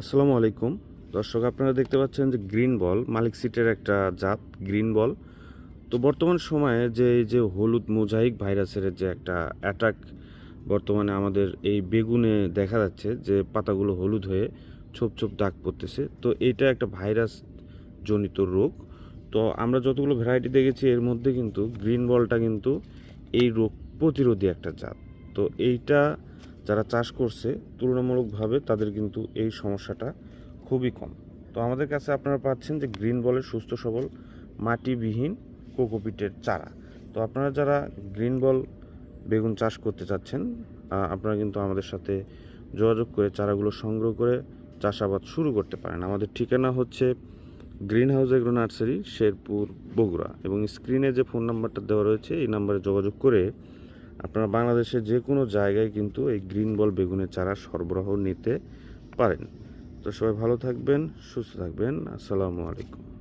আসসালামু আলাইকুম। দর্শক, আপনারা দেখতে পাচ্ছেন যে গ্রিন বল, মালিক সিটের একটা জাত, গ্রিন বল। তো বর্তমান সময়ে যে, এই যে হলুদ মোজাইক ভাইরাসের যে একটা অ্যাটাক বর্তমানে আমাদের এই বেগুনে দেখা যাচ্ছে যে পাতাগুলো হলুদ হয়ে ছোপ ছোপ দাগ পড়তেছে। তো এইটা একটা ভাইরাস জনিত রোগ। তো আমরা যতগুলো ভ্যারাইটি দেখেছি, এর মধ্যে কিন্তু গ্রিন বলটা কিন্তু এই রোগ প্রতিরোধী একটা জাত। তো এইটা যারা চাষ করছে, তুলনামূলকভাবে তাদের কিন্তু এই সমস্যাটা খুবই কম। তো আমাদের কাছে আপনারা পাচ্ছেন যে গ্রিন বলের সুস্থ সবল, মাটিবিহীন কোকোপিটের চারা। তো আপনারা যারা গ্রিন বল বেগুন চাষ করতে চাচ্ছেন আপনারা কিন্তু আমাদের সাথে যোগাযোগ করে চারাগুলো সংগ্রহ করে চাষাবাদ শুরু করতে পারেন। আমাদের ঠিকানা হচ্ছে green house agro nursery, Sherpur, Bogura এবং স্ক্রিনে যে ফোন নাম্বারটা দেওয়া রয়েছে, এই নাম্বারে যোগাযোগ করে আপনারা বাংলাদেশের যে কোনো জায়গায় কিন্তু এই গ্রিন বল বেগুনের চারা সরবরাহ নিতে পারেন। তো সবাই ভালো থাকবেন, সুস্থ থাকবেন। আসসালামু আলাইকুম।